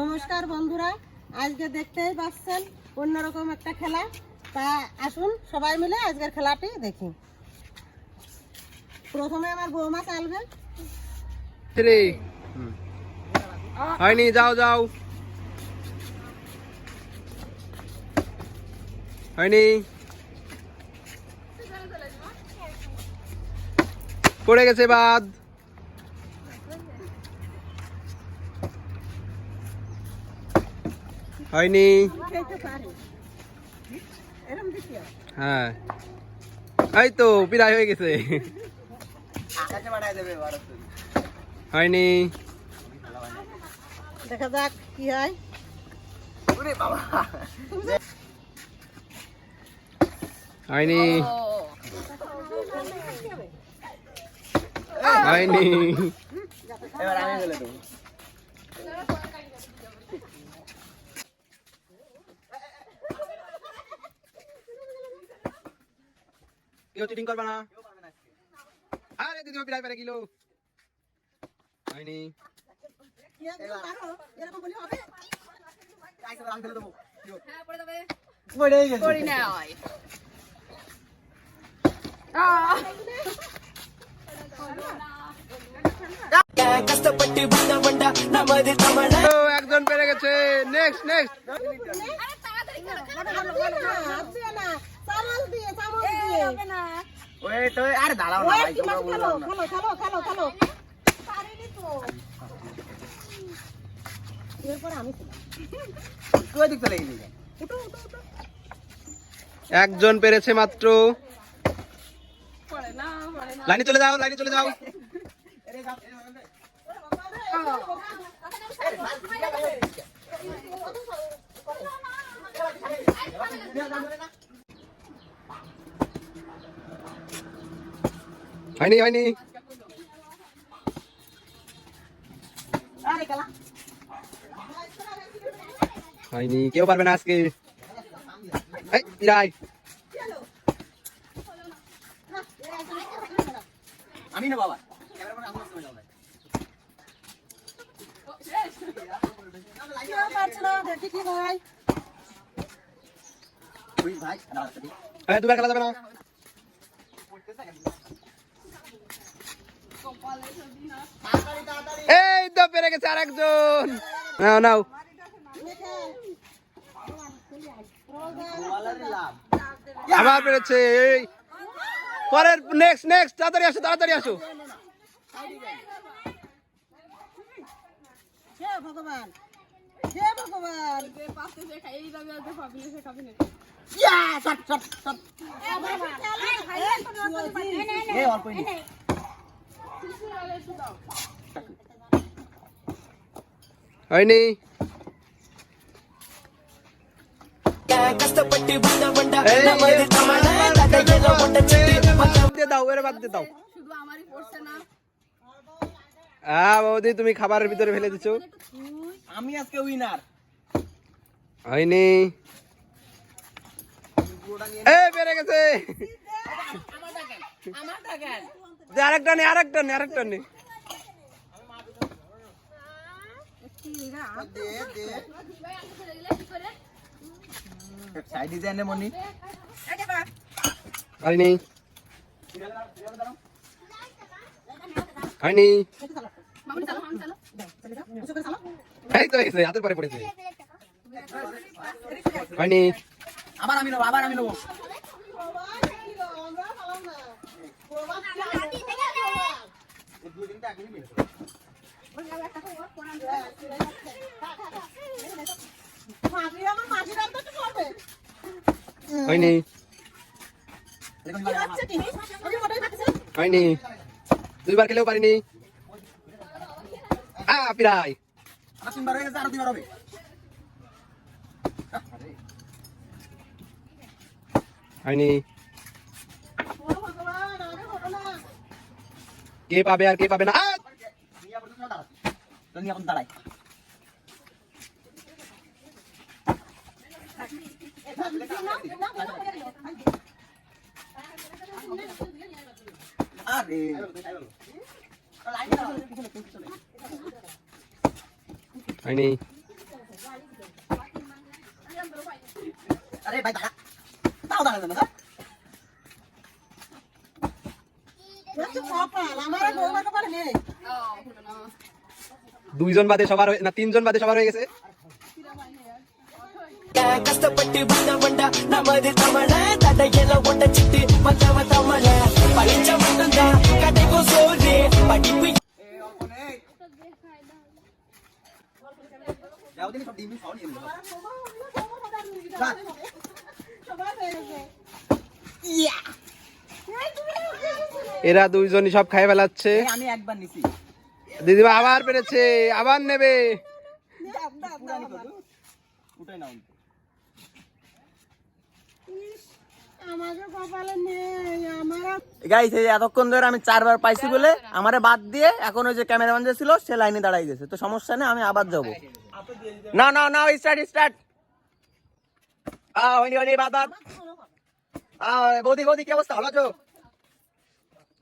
নমস্কার বন্ধুরা, আজকে দেখতেই পাচ্ছেন অন্যরকম একটা খেলা। তা আসুন সবাই মিলে আজকের খেলাটি দেখি। প্রথমে আমার বৌমা চালবে। হয়নি, যাও যাও। হয়নি। পড়ে গেছে বাদ। হয়নি। হ্যাঁ। এই তো প্রায় হয়ে গেছে। হয়নি। দেখা যাক কি হয়। হয়নি। হয়নি। কেউ চিটিং করবে না। আরে দিদি প্রায় পেরে কিলো হয়নি। একজন পেরে গেছে। নেক্সট নেক্সট হাত দিয়ে না চামচ দিয়ে। চামচ দিয়ে ওই তো আরে দাঁড়াও না ওই ভাই কি তোমরা মাছ বললাম খেলো না খেলো খেলো খেলো খেলো পারিনি তো এরপর আমি ছিলাম তুই ওই দিক চলে গেলি। উঠো উঠো উঠো। একজন পেরেছে মাত্র। লাইনে চলে যাও লাইনে চলে যাও। হয়নি হয়নি। হয়নি কেউ পারবে না আজকে। আমি না বাবা ক্যামেরা করে আমি চলে যাব কেউ পারছে না দেখি কি হয় তুই ভাই দাঁড়া তুই এই, দুবার খেলা যাবে না এই তো পেরে গেছে আর একজন নাও নাও আবার পেরেছে এই পরের নেক্সট নেক্সট তাড়াতাড়ি আসো তাড়াতাড়ি আসো হে ভগবান হে ভগবান যে পাশে যে খাই এই যাবে আর যে পাবি না খাবি না ইয়া শট শট শট এ এ অল্প হয়নি? বাদ হ্যাঁ বৌদি তুমি খাবারের ভিতরে ফেলে দিছো। আমি আজকে উইনার হয়নি। এই পেরে গেছে। দে, আরেকটা নে আরেকটা নে আরেকটা নে। দে দে সাইড ডিজাইনে মনি। হয়নি। হয়নি। এই তো এসে হাতের পরে পড়েছে। হয়নি। আবার আমি নেব আবার আমি নেব। হয়নি। হয়নি। দুইবার খেলেও পারিনি। আ প্রায় তিনবার হয়ে গেছে আরও দুইবার হবে হয়নি। Kipabe yan, kipabe na. At! Lungi ako. Ini. Ada baik tak? Tahu tak দুইজন বাদে সবার হয়ে- না তিনজন বাদে সবার হয়ে গেছে கஷ்டப்பட்டு வந்த வண்டா நமது தமிழ தடையில ஒட்ட சிட்டு மத்தவ தமிழ படிச்ச மட்டும்தான் கடைக்கும் சோறு படிப்பு যাও এরা দুইজনই সব খাই ফেলাচ্ছে। আমি একবার নিছি। দিদিমা আবার পেরেছে আবার নেবে। উঠাই নাও। আমাকে কপালে নেই আমার গাইস এই এতক্ষণ ধরে আমি চারবার পাইছি বলে আমারে বাদ দিয়ে এখন ওই যে ক্যামেরাম্যান যে ছিল সে লাইনে দাঁড়াই গেছে। তো সমস্যা নেই আমি আবার যাব। না না না স্টার্ট স্টার্ট আ হইনি হইনি বাদ বাদ। আ বৌদি বৌদি কি অবস্থা? ভালো আছো?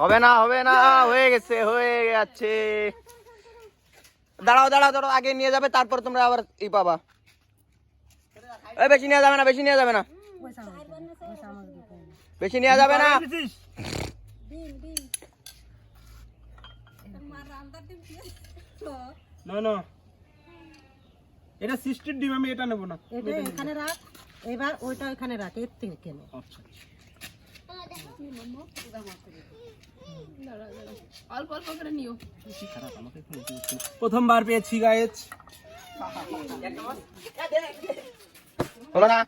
হবে না হবে না হয়ে গেছে হয়ে গেছে দাঁড়াও দাঁড়াও দাঁড়াও আগে নিয়ে যাবে তারপর তোমরা আবার ই পাবা। এই বেশি নেওয়া যাবে না বেশি নেওয়া যাবে না। বেশি নেওয়া যাবে না। না না। এটা সিস্টের ডিম আমি এটা নেব না। এটা এখানে রাখ। এবার ওইটা ওখানে রাখ এর থেকে কেন। আচ্ছা। অল্প অল্প করে নিও। প্রথমবার পেয়েছি গায়েছ হলো না?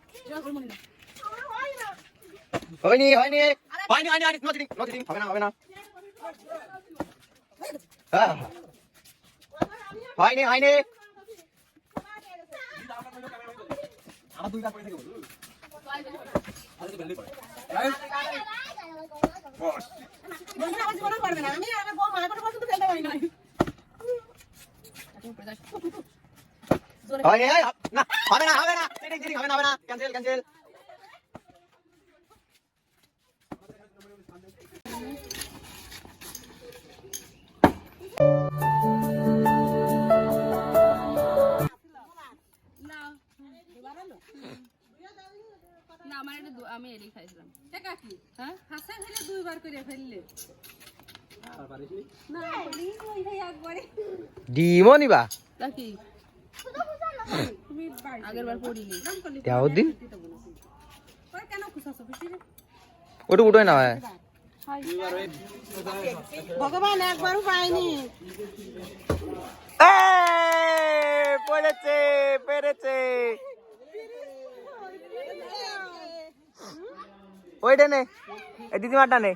হয়নি হয়নি। হয়নি হয়নি হয়নি নো চিটিং নো চিটিং হবে না হবে না। আহ। হয়নি হয়নি। আমার মারা করে পর্যন্ত ফেলতে পারি না হয়নি এই, না হবে না হবে না হবে না হবে না ক্যান্সেল ক্যান্সেল না। না আমার এটা আমি এটাই খাইছিলাম। টাকা কি হ্যাঁ? হাসা ফেলে দুইবার করে ফেললে ডিমও নিবা? তা আগের বার পড়িনি। দেও দিন। ওই কেন খুশাছো বেশি রে? ওটু না হয়। ভগবান একবারও পাইনি। পড়েছে পেরেছে। ওইটা নে এই দিদিমাটা নে।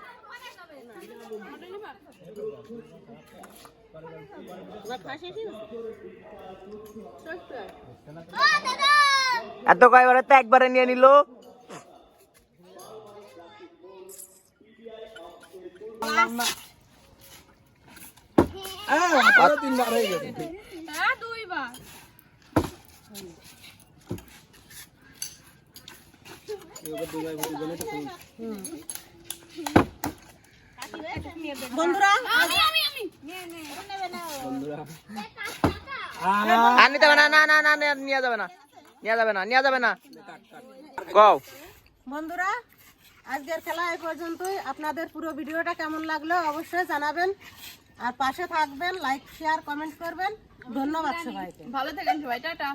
এত কয়বারে তো একবারে নিয়ে নিল। তিনবার হয়ে গেছে। হ্যাঁ দুইবার। বন্ধুরা? আমি আমি আমি আর নিতে হবে না না না না না, নিয়ে যাবে না। নিয়ে যাবে না নিয়ে যাবে না। কও। বন্ধুরা আজকের খেলা এই পর্যন্তই। আপনাদের পুরো ভিডিওটা কেমন লাগল অবশ্যই জানাবেন। আর পাশে থাকবেন লাইক শেয়ার কমেন্ট করবেন। ধন্যবাদ সবাইকে। ভালো থাকেন সবাই টাটা।